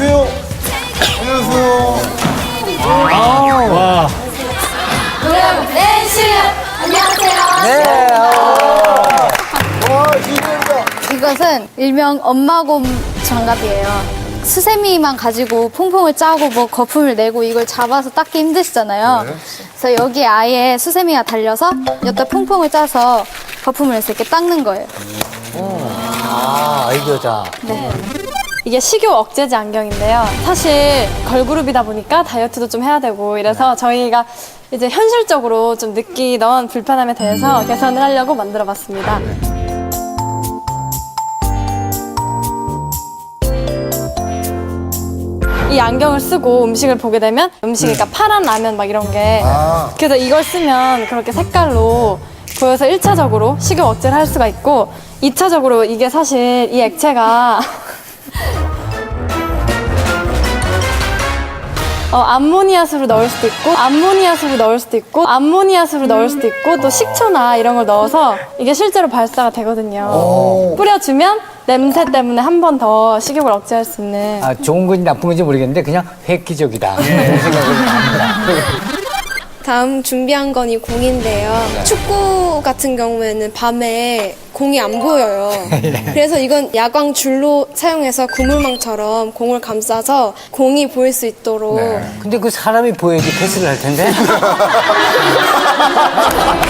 안녕하세요. 안녕하세요. 아, 와. 노래하고 네, 실력. 안녕하세요. 네. 와, 진짜입니다. 이것은 일명 엄마곰 장갑이에요. 수세미만 가지고 퐁퐁을 짜고 뭐 거품을 내고 이걸 잡아서 닦기 힘드시잖아요. 네. 그래서 여기 아예 수세미가 달려서 여기다 퐁퐁을 짜서 거품을 이렇게 닦는 거예요. 음. 아, 아이디어자. 네. 이게 식욕 억제제 안경인데요. 사실 걸그룹이다 보니까 다이어트도 좀 해야 되고 이래서 저희가 이제 현실적으로 좀 느끼던 불편함에 대해서 개선을 하려고 만들어 봤습니다. 이 안경을 쓰고 음식을 보게 되면 음식이 그러니까 파란 라면 막 이런 게 그래서 이걸 쓰면 그렇게 색깔로 보여서 1차적으로 식욕 억제를 할 수가 있고 2차적으로 이게 사실 이 액체가 어, 암모니아수를 넣을 수도 있고, 암모니아수를 넣을 수도 있고, 암모니아수를 넣을 수도 있고, 또 식초나 이런 걸 넣어서 이게 실제로 발사가 되거든요. 뿌려주면 냄새 때문에 한 번 더 식욕을 억제할 수 있는. 아, 좋은 건지 나쁜 건지 모르겠는데 그냥 획기적이다. 그런 생각이 납니다. 다음 준비한 건 이 공인데요. 축구 같은 경우에는 밤에 공이 안 보여요. 그래서 이건 야광 줄로 사용해서 그물망처럼 공을 감싸서 공이 보일 수 있도록 근데 그 사람이 보여야지 패스를 할 텐데.